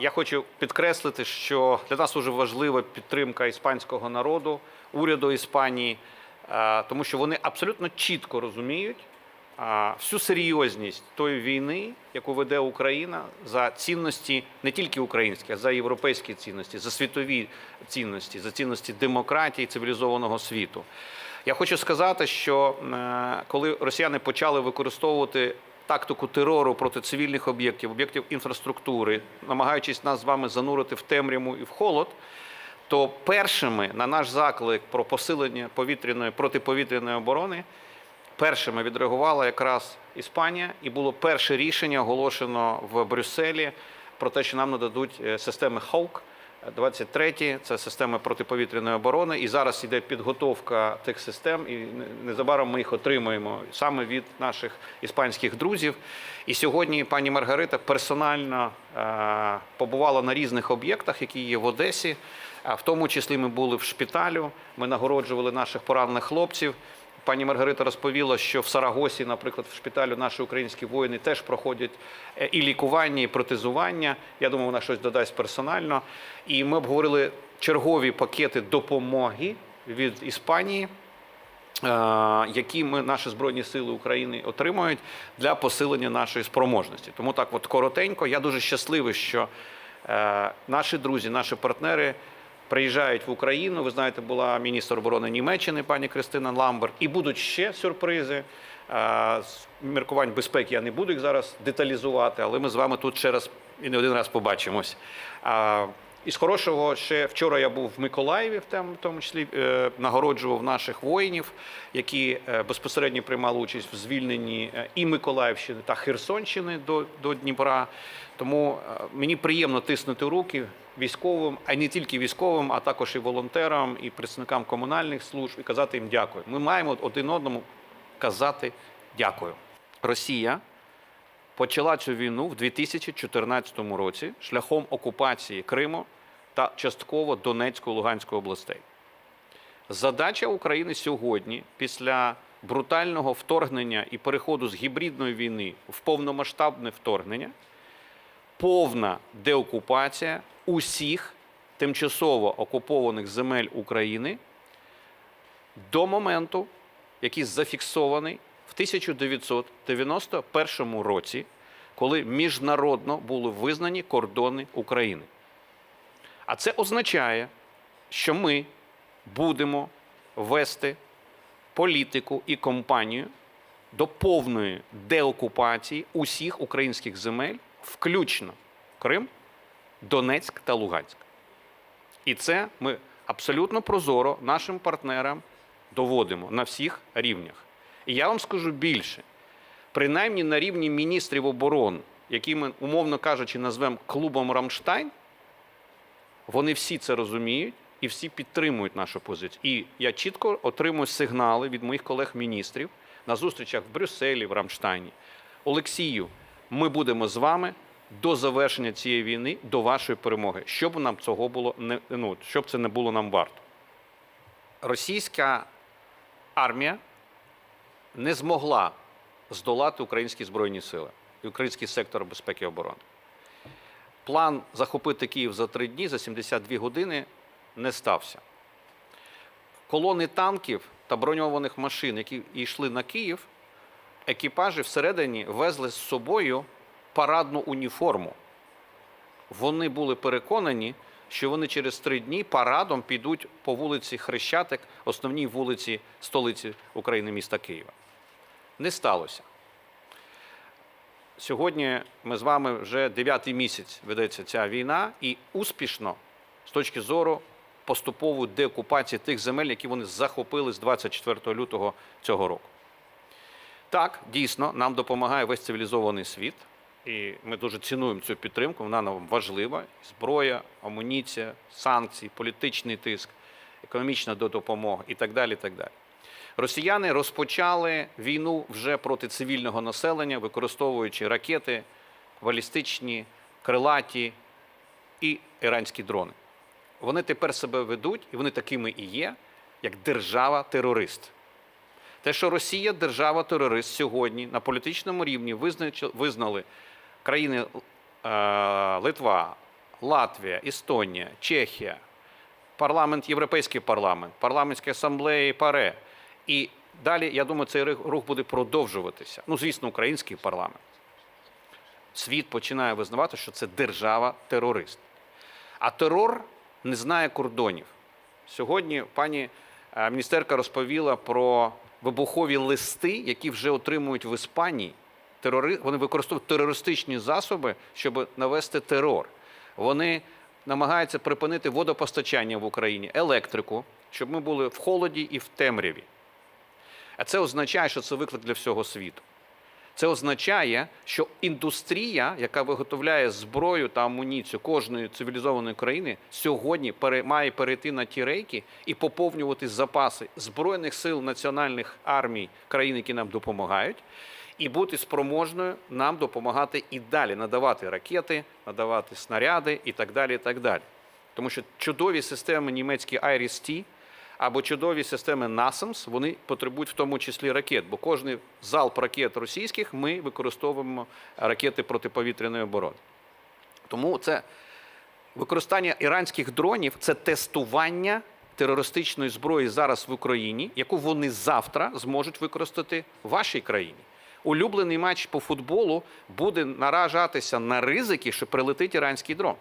Я хочу підкреслити, що для нас дуже важлива підтримка іспанського народу, уряду Іспанії, е, тому що вони абсолютно чітко розуміють всю серйозність тої війни, яку веде Україна за цінності не тільки українські, а за європейські цінності, за світові цінності, за цінності демократії, цивілізованого світу. Я хочу сказати, що е, коли росіяни почали використовувати тактику терору проти цивільних об'єктів, об'єктів інфраструктури, намагаючись нас з вами занурити в темряву і в холод, то першими на наш заклик про посилення повітряної протиповітряної оборони першими відреагувала якраз Іспанія, і було перше рішення оголошено в Брюсселі про те, що нам нададуть е, системи Hawk. 23 це системи протиповітряної оборони, і зараз йде підготовка тих систем, і незабаром ми їх отримуємо саме від наших іспанських друзів. І сьогодні пані Маргарита персонально е, побувала на різних об'єктах, які є в Одесі. А в тому числі ми були в шпиталю, ми нагороджували наших поранених хлопців. Пані Маргарита розповіла, що в Сарагосі, наприклад, в шпиталю наші українські воїни теж проходять е, і лікування, і протезування. Я думаю, вона щось додасть персонально. І ми обговорили чергові пакети допомоги від Іспанії. е, Які ми наші збройні сили України отримують для посилення нашої спроможності, тому так, от коротенько, я дуже щасливий, що е, наші друзі, наші партнери приїжджають в Україну. Ви знаєте, була міністр оборони Німеччини, пані Кристина Ламбер, і будуть ще сюрпризи. Е, З міркувань безпеки я не буду їх зараз деталізувати, але ми з вами тут ще раз і не один раз побачимось. Із хорошого ще вчора я був в Миколаєві, в тому числі е, нагороджував наших воїнів, які е, безпосередньо приймали участь в звільненні е, і Миколаївщини та Херсонщини до, до Дніпра. Тому мені приємно тиснути руки військовим, а не тільки військовим, а також і волонтерам, і представникам комунальних служб, і казати їм дякую. Ми маємо один одному казати дякую. Росія почала цю війну в 2014 році шляхом окупації Криму та частково Донецької Луганської областей. Задача України сьогодні, після брутального вторгнення і переходу з гібридної війни в повномасштабне вторгнення, повна деокупація усіх тимчасово окупованих земель України до моменту, який зафіксований в 1991 році, коли міжнародно були визнані кордони України. А це означає, що ми будемо вести політику і компанію до повної деокупації усіх українських земель, включно Крим, Донецьк та Луганськ. І це ми абсолютно прозоро нашим партнерам доводимо на всіх рівнях. І я вам скажу більше: принаймні на рівні міністрів оборони, які ми, умовно кажучи, назвемо клубом Рамштайн, вони всі це розуміють і всі підтримують нашу позицію. І я чітко отримую сигнали від моїх колег-міністрів на зустрічах в Брюсселі, в Рамштайні. Олексію, ми будемо з вами до завершення цієї війни, до вашої перемоги, щоб нам цього було не ну, щоб це не було нам варто. Російська армія не змогла здолати українські збройні сили і український сектор безпеки і оборони. План захопити Київ за три дні, за 72 години не стався. Колони танків та броньованих машин, які йшли на Київ, екіпажі всередині везли з собою парадну уніформу. Вони були переконані, що вони через три дні парадом підуть по вулиці Хрещатик, основній вулиці столиці України, міста Києва. Не сталося. Сьогодні ми з вами вже дев'ятий місяць ведеться ця війна, і успішно з точки зору поступової деокупації тих земель, які вони захопили з 24 лютого цього року. Так, дійсно, нам допомагає весь цивілізований світ, і ми дуже цінуємо цю підтримку. Вона нам важлива. Зброя, амуніція, санкції, політичний тиск, економічна допомога і так далі. Так далі. Росіяни розпочали війну вже проти цивільного населення, використовуючи ракети, балістичні, крилаті і іранські дрони. Вони тепер себе ведуть, і вони такими і є, як держава-терорист. Те, що Росія держава-терорист сьогодні на політичному рівні визнали країни е, Литва, Латвія, Естонія, Чехія, парламент, Європейський парламент, парламентські асамблеї ПАРЕ. І далі, я думаю, цей рух буде продовжуватися. Ну, звісно, український парламент. Світ починає визнавати, що це держава-терорист. А терор не знає кордонів. Сьогодні пані е, міністерка розповіла про вибухові листи, які вже отримують в Іспанії. Терори... Вони використовують терористичні засоби, щоб навести терор. Вони намагаються припинити водопостачання в Україні, електрику, щоб ми були в холоді і в темряві. А це означає, що це виклик для всього світу. Це означає, що індустрія, яка виготовляє зброю та амуніцію кожної цивілізованої країни, сьогодні має перейти на ті рейки і поповнювати запаси збройних сил національних армій країн, які нам допомагають, і бути спроможною нам допомагати і далі надавати ракети, надавати снаряди і так далі. І так далі. Тому що чудові системи німецькі IRIS-T або чудові системи NASAMS, вони потребують в тому числі ракет, бо кожний залп ракет російських ми використовуємо ракети протиповітряної оборони. Тому це використання іранських дронів це тестування терористичної зброї зараз в Україні, яку вони завтра зможуть використати в вашій країні. Улюблений матч по футболу буде наражатися на ризики, що прилетить іранський дрон.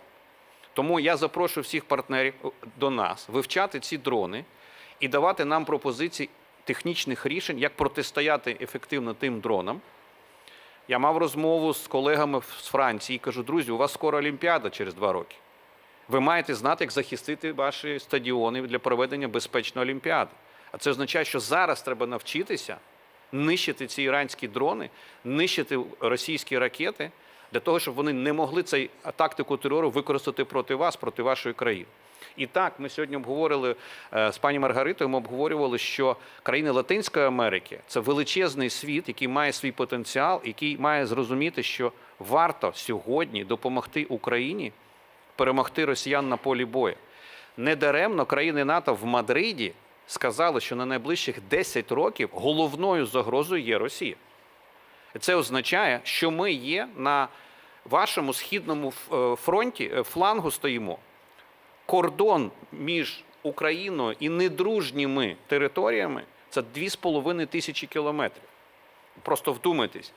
Тому я запрошую всіх партнерів е, до нас вивчати ці дрони і давати нам пропозиції технічних рішень, як протистояти ефективно тим дронам. Я мав розмову з колегами з Франції і кажу, друзі, у вас скоро Олімпіада через два роки. Ви маєте знати, як захистити ваші стадіони для проведення безпечної Олімпіади. А це означає, що зараз треба навчитися нищити ці іранські дрони, нищити російські ракети для того, щоб вони не могли цей тактику терору використати проти вас, проти вашої країни. І так, ми сьогодні обговорили е, з пані Маргаритою. Ми обговорювали, що країни Латинської Америки це величезний світ, який має свій потенціал, який має зрозуміти, що варто сьогодні допомогти Україні перемогти росіян на полі бою. Недаремно країни НАТО в Мадриді сказали, що на найближчих 10 років головною загрозою є Росія. Це означає, що ми є на вашому східному е, фронті, е, флангу стоїмо. Кордон між Україною і недружніми територіями це 2,5 тисячі кілометрів. Просто вдумайтесь: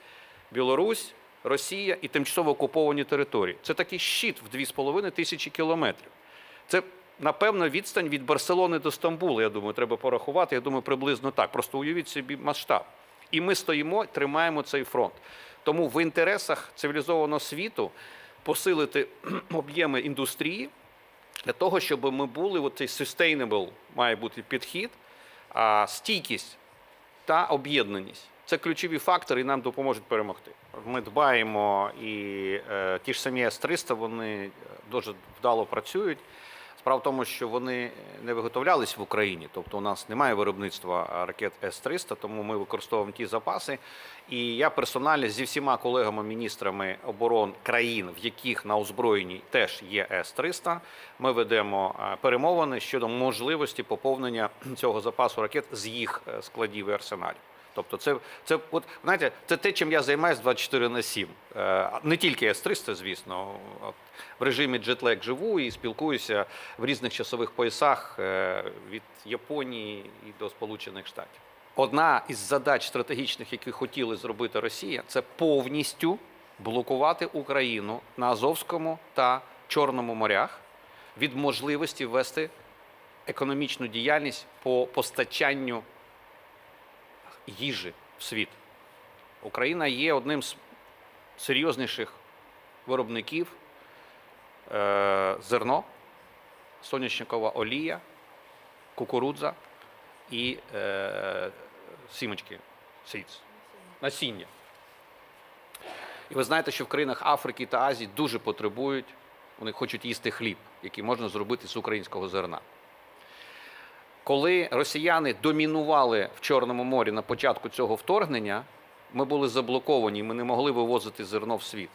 Білорусь, Росія і тимчасово окуповані території. Це такий щит в 2,5 тисячі кілометрів. Це, напевно, відстань від Барселони до Стамбула. Я думаю, треба порахувати. Я думаю, приблизно так. Просто уявіть собі масштаб. І ми стоїмо, тримаємо цей фронт. Тому в інтересах цивілізованого світу посилити об'єми індустрії для того, щоб ми були цей sustainable має бути підхід, а стійкість та об'єднаність. Це ключові фактори і нам допоможуть перемогти. Ми дбаємо і е, ті ж самі С-300, вони дуже вдало працюють. Справа в тому, що вони не виготовлялись в Україні, тобто у нас немає виробництва ракет С-300, тому ми використовуємо ті запаси. І я персонально зі всіма колегами-міністрами оборон країн, в яких на озброєнні теж є С-300, ми ведемо перемовини щодо можливості поповнення цього запасу ракет з їх е, складів і арсеналів. Тобто, це, це, от, знаєте, це те, чим я займаюся 24 на 7. Е, Не тільки С-300, звісно. От, в режимі джетлек живу і спілкуюся в різних часових поясах е, від Японії і до Сполучених Штатів. Одна із задач стратегічних, які хотіли зробити Росія, це повністю блокувати Україну на Азовському та Чорному морях від можливості вести економічну діяльність по постачанню їжі в світ. Україна є одним з серйозніших виробників е, зерно, соняшникова олія, кукурудза і е, сімочки, seeds, насіння. І ви знаєте, що в країнах Африки та Азії дуже потребують, вони хочуть їсти хліб, який можна зробити з українського зерна. Коли росіяни домінували в Чорному морі на початку цього вторгнення, ми були заблоковані, ми не могли вивозити зерно в світ.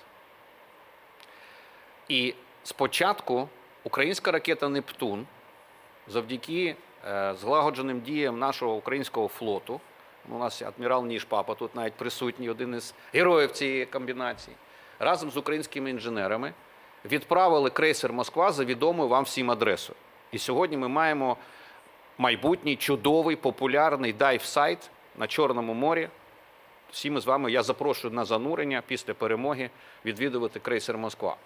І спочатку українська ракета Нептун завдяки е, злагодженим діям нашого українського флоту, у нас адмірал Ніж Папа тут навіть присутній, один із героїв цієї комбінації, разом з українськими інженерами відправили крейсер Москва за відомою вам всім адресою. І сьогодні ми маємо майбутній чудовий популярний дайв-сайт на Чорному морі. Всі ми з вами я запрошую на занурення після перемоги відвідувати крейсер Москва.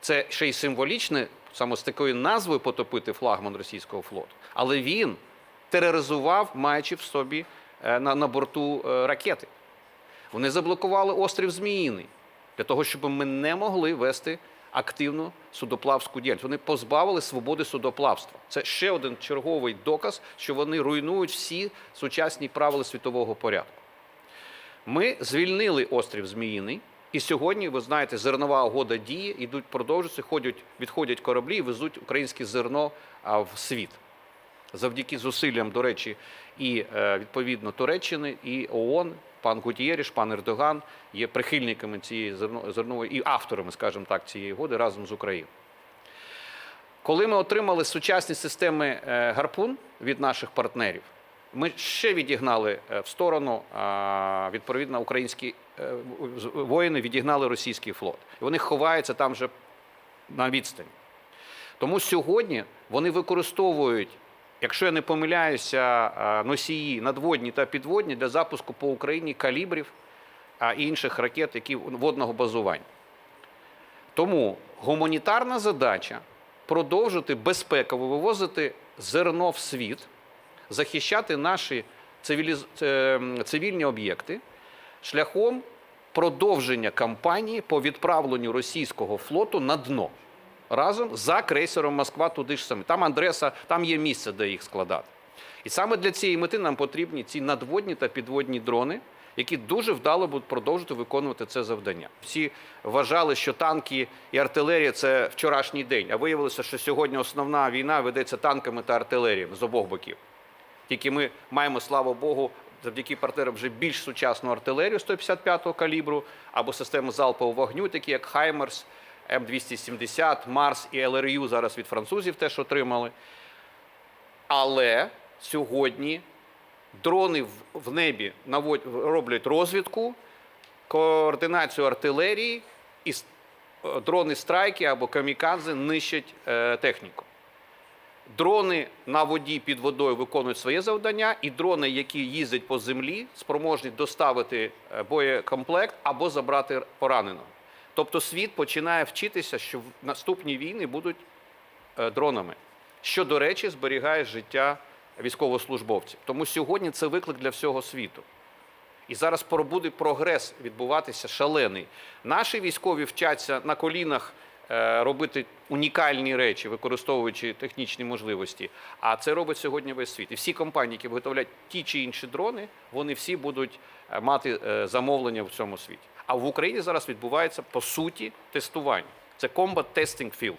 Це ще й символічне, саме з такою назвою потопити флагман російського флоту. Але він тероризував, маючи в собі е, на, на борту е, ракети. Вони заблокували острів Зміїний для того, щоб ми не могли вести активну судоплавську діяльність. Вони позбавили свободи судоплавства. Це ще один черговий доказ, що вони руйнують всі сучасні правила світового порядку. Ми звільнили острів Зміїний, і сьогодні, ви знаєте, зернова угода діє, ідуть, продовжуються, ходять, відходять кораблі і везуть українське зерно в світ. Завдяки зусиллям, до речі, і е, відповідно Туреччини, і ООН, пан Гутієріш, пан Ердоган є прихильниками цієї зерно- зернової і авторами, скажімо так, цієї угоди разом з Україною. Коли ми отримали сучасні системи е, гарпун від наших партнерів, ми ще відігнали е, в сторону, відповідно, українські е, воїни відігнали російський флот. І вони ховаються там вже на відстані. Тому сьогодні вони використовують, якщо я не помиляюся, носії надводні та підводні для запуску по Україні калібрів і інших ракет, які водного базування. Тому гуманітарна задача продовжити безпеково вивозити зерно в світ, захищати наші цивіліз... цивільні об'єкти шляхом продовження кампанії по відправленню російського флоту на дно разом за крейсером Москва туди ж саме. Там адреса, там є місце, де їх складати. І саме для цієї мети нам потрібні ці надводні та підводні дрони, які дуже вдало будуть продовжувати виконувати це завдання. Всі вважали, що танки і артилерія це вчорашній день, а виявилося, що сьогодні основна війна ведеться танками та артилерією з обох боків. Тільки ми маємо, слава Богу, завдяки партнерам вже більш сучасну артилерію 155-го калібру або системи залпового вогню, такі як Хаймерс, М270, Марс і ЛРЮ зараз від французів теж отримали. Але сьогодні дрони в, небі роблять розвідку, координацію артилерії, і е, дрони страйки або камікадзе нищать е, техніку. Дрони на воді під водою виконують своє завдання, і дрони, які їздять по землі, спроможні доставити е, боєкомплект або забрати пораненого. Тобто світ починає вчитися, що наступні війни будуть е, дронами, що, до речі, зберігає життя військовослужбовців. Тому сьогодні це виклик для всього світу. І зараз буде прогрес відбуватися шалений. Наші військові вчаться на колінах робити унікальні речі, використовуючи технічні можливості. А це робить сьогодні весь світ. І всі компанії, які виготовляють ті чи інші дрони, вони всі будуть е, мати е, замовлення в цьому світі. А в Україні зараз відбувається по суті тестування. Це Combat Testing Field.